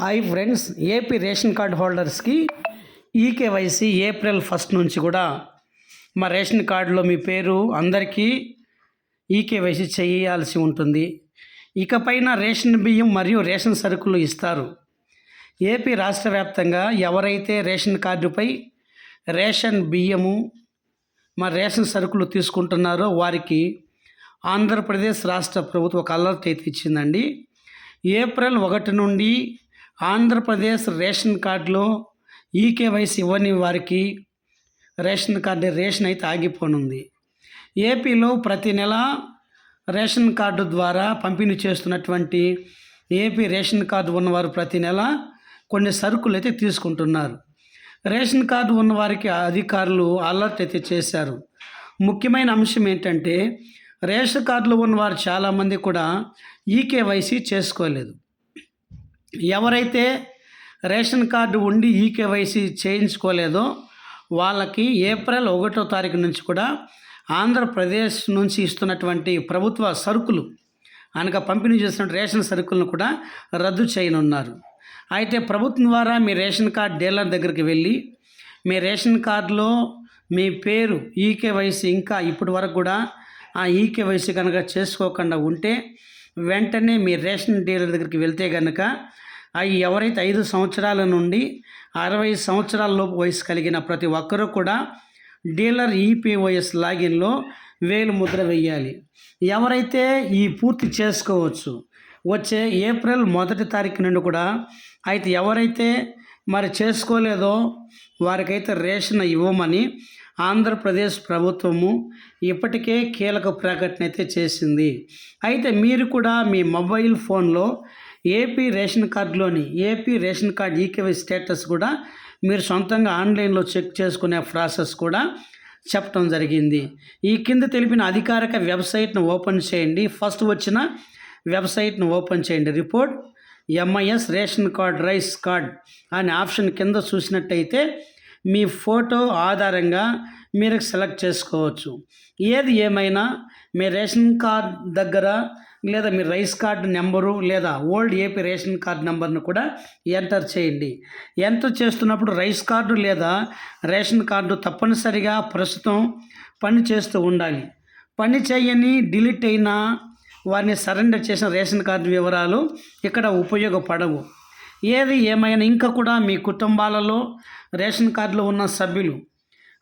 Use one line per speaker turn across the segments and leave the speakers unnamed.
Hi friends AP ration card హోల్డర్స్కి eKYC April first నుంచి కూడా మా రేషన్ కార్డులో మీ పేరు అందరికీ ఈకేవైసీ చేయాల్సి ఉంటుంది. ఇకపైన రేషన్ బియ్యం మరియు రేషన్ సరుకులు ఇస్తారు. ఏపీ రాష్ట్ర వ్యాప్తంగా ఎవరైతే రేషన్ కార్డుపై రేషన్ బియ్యము మా రేషన్ సరుకులు తీసుకుంటున్నారో వారికి ఆంధ్రప్రదేశ్ రాష్ట్ర ప్రభుత్వం ఒక అలర్ట్ అయితే ఇచ్చిందండి. ఏప్రిల్ ఒకటి నుండి ఆంధ్రప్రదేశ్ రేషన్ కార్డులో ఈకేవైసీ ఇవ్వని వారికి రేషన్ కార్డు రేషన్ అయితే ఆగిపోనుంది. ఏపీలో ప్రతి నెల రేషన్ కార్డు ద్వారా పంపిణీ చేస్తున్నటువంటి ఏపీ రేషన్ కార్డు ఉన్నవారు ప్రతి నెల కొన్ని సరుకులు అయితే తీసుకుంటున్నారు. రేషన్ కార్డు ఉన్నవారికి అధికారులు అలర్ట్ అయితే చేశారు. ముఖ్యమైన అంశం ఏంటంటే రేషన్ కార్డులో ఉన్నవారు చాలామంది కూడా ఈకేవైసీ చేసుకోలేదు. ఎవరైతే రేషన్ కార్డు ఉండి ఈకేవైసీ చేయించుకోలేదో వాళ్ళకి ఏప్రిల్ ఒకటో తారీఖు నుంచి కూడా ఆంధ్రప్రదేశ్ నుంచి ఇస్తున్నటువంటి ప్రభుత్వ సరుకులు అనగా పంపిణీ చేస్తున్న రేషన్ సరుకులను కూడా రద్దు చేయనున్నారు. అయితే ప్రభుత్వం ద్వారా మీ రేషన్ కార్డ్ డీలర్ దగ్గరికి వెళ్ళి మీ రేషన్ కార్డులో మీ పేరు ఈకేవైసీ ఇంకా ఇప్పటి వరకు కూడా ఆ ఈకేవైసీ కనుక చేసుకోకుండా ఉంటే వెంటనే మీ రేషన్ డీలర్ దగ్గరికి వెళ్తే కనుక అవి ఎవరైతే ఐదు సంవత్సరాల నుండి అరవై సంవత్సరాల లోపు వయసు కలిగిన ప్రతి ఒక్కరూ కూడా డీలర్ ఈపీఓఎస్ లాగిన్లో వేలు ముద్ర వేయాలి ఎవరైతే ఈ పూర్తి చేసుకోవచ్చు వచ్చే ఏప్రిల్ మొదటి తారీఖు నుండి కూడా అయితే ఎవరైతే మరి చేసుకోలేదో వారికైతే రేషన్ ఇవ్వమని ఆంధ్రప్రదేశ్ ప్రభుత్వము ఇప్పటికే కీలక ప్రకటన అయితే చేసింది. అయితే మీరు కూడా మీ మొబైల్ ఫోన్లో AP ration కార్డులోని AP ration card eKYC status కూడా మీరు సొంతంగా ఆన్లైన్లో చెక్ చేసుకునే ప్రాసెస్ కూడా చెప్పడం జరిగింది. ఈ కింద తెలిపిన అధికారిక వెబ్సైట్ను ఓపెన్ చేయండి. ఫస్ట్ వచ్చిన వెబ్సైట్ను ఓపెన్ చేయండి. Report MIS ration card rice card అనే ఆప్షన్ కింద చూసినట్టయితే మీ ఫోటో ఆధారంగా మీరు సెలెక్ట్ చేసుకోవచ్చు. ఏది ఏమైనా మీ రేషన్ కార్డ్ దగ్గర లేదా మీ రైస్ కార్డు నెంబరు లేదా ఓల్డ్ ఏపీ రేషన్ కార్డ్ నెంబర్ను కూడా ఎంటర్ చేయండి. ఎంటర్ చేస్తున్నప్పుడు రైస్ కార్డు లేదా రేషన్ కార్డు తప్పనిసరిగా ప్రస్తుతం పని చేస్తూ ఉండాలి. పని చేయని డిలీట్ అయిన వారిని సరెండర్ చేసిన రేషన్ కార్డు వివరాలు ఇక్కడ ఉపయోగపడవు. ఏది ఏమైనా ఇంకా కూడా మీ కుటుంబాలలో రేషన్ కార్డులో ఉన్న సభ్యులు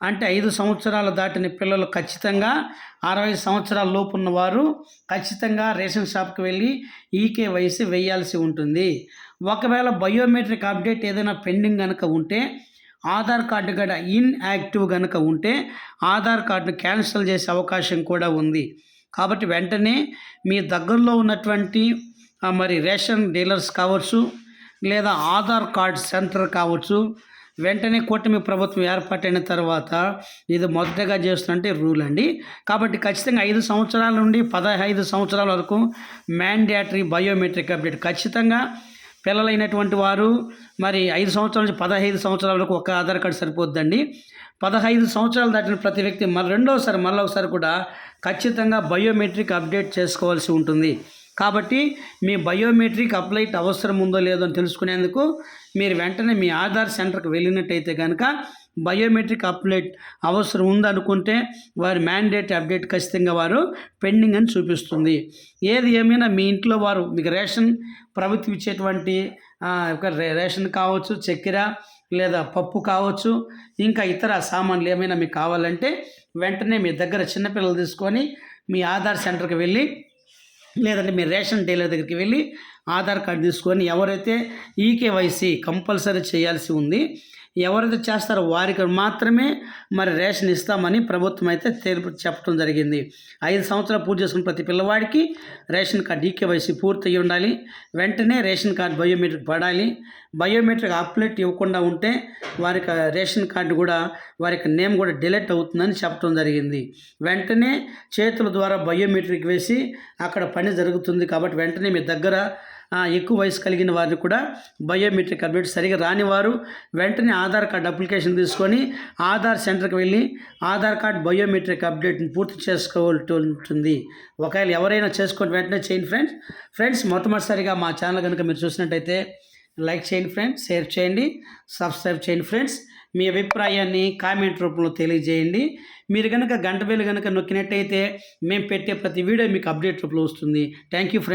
అంటే ఐదు సంవత్సరాలు దాటిన పిల్లలు ఖచ్చితంగా అరవై సంవత్సరాల లోపు ఉన్నవారు ఖచ్చితంగా రేషన్ షాప్కి వెళ్ళి ఈకేవైసీ వేయాల్సి ఉంటుంది. ఒకవేళ బయోమెట్రిక్ అప్డేట్ ఏదైనా పెండింగ్ కనుక ఉంటే ఆధార్ కార్డు కూడా ఇన్యాక్టివ్ కనుక ఉంటే ఆధార్ కార్డును క్యాన్సిల్ చేసే అవకాశం కూడా ఉంది. కాబట్టి వెంటనే మీ దగ్గరలో ఉన్నటువంటి మరి రేషన్ డీలర్స్ కావచ్చు లేదా ఆధార్ కార్డ్ సెంటర్ కావచ్చు. వెంటనే కూటమి ప్రభుత్వం ఏర్పాటైన తర్వాత ఇది మొదటగా చేస్తున్నట్టే రూల్ అండి. కాబట్టి ఖచ్చితంగా ఐదు సంవత్సరాల నుండి పదహైదు సంవత్సరాల వరకు మ్యాండేటరీ బయోమెట్రిక్ అప్డేట్. ఖచ్చితంగా పిల్లలైనటువంటి వారు మరి ఐదు సంవత్సరాల నుంచి పదహైదు సంవత్సరాల వరకు ఒక ఆధార్ కార్డు సరిపోద్దండి. పదహైదు సంవత్సరాలు దాటిన ప్రతి వ్యక్తి మళ్ళీ రెండోసారి మళ్ళీ ఒకసారి కూడా ఖచ్చితంగా బయోమెట్రిక్ అప్డేట్ చేసుకోవాల్సి ఉంటుంది. కాబట్టి మీ బయోమెట్రిక్ అప్లైట్ అవసరం ఉందో లేదో అని తెలుసుకునేందుకు మీరు వెంటనే మీ ఆధార్ సెంటర్కి వెళ్ళినట్టయితే కనుక బయోమెట్రిక్ అప్డేట్ అవసరం ఉందనుకుంటే వారి మ్యాండేట్ అప్డేట్ ఖచ్చితంగా వారు పెండింగ్ అని చూపిస్తుంది. ఏది ఏమైనా మీ ఇంట్లో వారు మీకు రేషన్ ప్రభుత్వం ఇచ్చేటువంటి ఒక రే- రేషన్ కావచ్చు చక్కెర లేదా పప్పు కావచ్చు ఇంకా ఇతర సామాన్లు ఏమైనా మీకు కావాలంటే వెంటనే మీ దగ్గర చిన్నపిల్లలు తీసుకొని మీ ఆధార్ సెంటర్కి వెళ్ళి లేదంటే మీ రేషన్ డీలర్ దగ్గరికి వెళ్ళి ఆధార్ కార్డు తీసుకొని ఎవరైతే ఈకేవైసీ కంపల్సరీ చేయాల్సి ఉంది ఎవరైతే చేస్తారో వారికి మాత్రమే మరి రేషన్ ఇస్తామని ప్రభుత్వం అయితే తెలుపు చెప్పడం జరిగింది. ఐదు సంవత్సరాలు పూర్తి చేసుకున్న ప్రతి పిల్లవాడికి రేషన్ కార్డు ఈకేవైసీ పూర్తి అయ్యి ఉండాలి. వెంటనే రేషన్ కార్డు బయోమెట్రిక్ పడాలి. బయోమెట్రిక్ అప్లెట్ ఇవ్వకుండా ఉంటే వారికి రేషన్ కార్డు కూడా వారికి నేమ్ కూడా డిలీట్ అవుతుందని చెప్పడం జరిగింది. వెంటనే చేతుల ద్వారా బయోమెట్రిక్ వేసి అక్కడ పని జరుగుతుంది కాబట్టి వెంటనే మీ దగ్గర ఎక్కువ వయసు కలిగిన వారిని కూడా బయోమెట్రిక్ అప్డేట్ సరిగా రాని వారు వెంటనే ఆధార్ కార్డు అప్లికేషన్ తీసుకొని ఆధార్ సెంటర్కి వెళ్ళి ఆధార్ కార్డ్ బయోమెట్రిక్ అప్డేట్ని పూర్తి చేసుకోవాల్సి ఉంటుంది. ఒకవేళ ఎవరైనా చేసుకొని వెంటనే చేయండి ఫ్రెండ్స్. ఫ్రెండ్స్ మొట్టమొదటిసారిగా మా ఛానల్ కనుక మీరు చూసినట్టయితే లైక్ చేయండి ఫ్రెండ్స్ షేర్ చేయండి సబ్స్క్రైబ్ చేయండి ఫ్రెండ్స్. మీ అభిప్రాయాన్ని కామెంట్ రూపంలో తెలియజేయండి. మీరు కనుక గంట వేలు కనుక నొక్కినట్టయితే మేము పెట్టే ప్రతి వీడియో మీకు అప్డేట్ రూపంలో వస్తుంది. Thank you friends.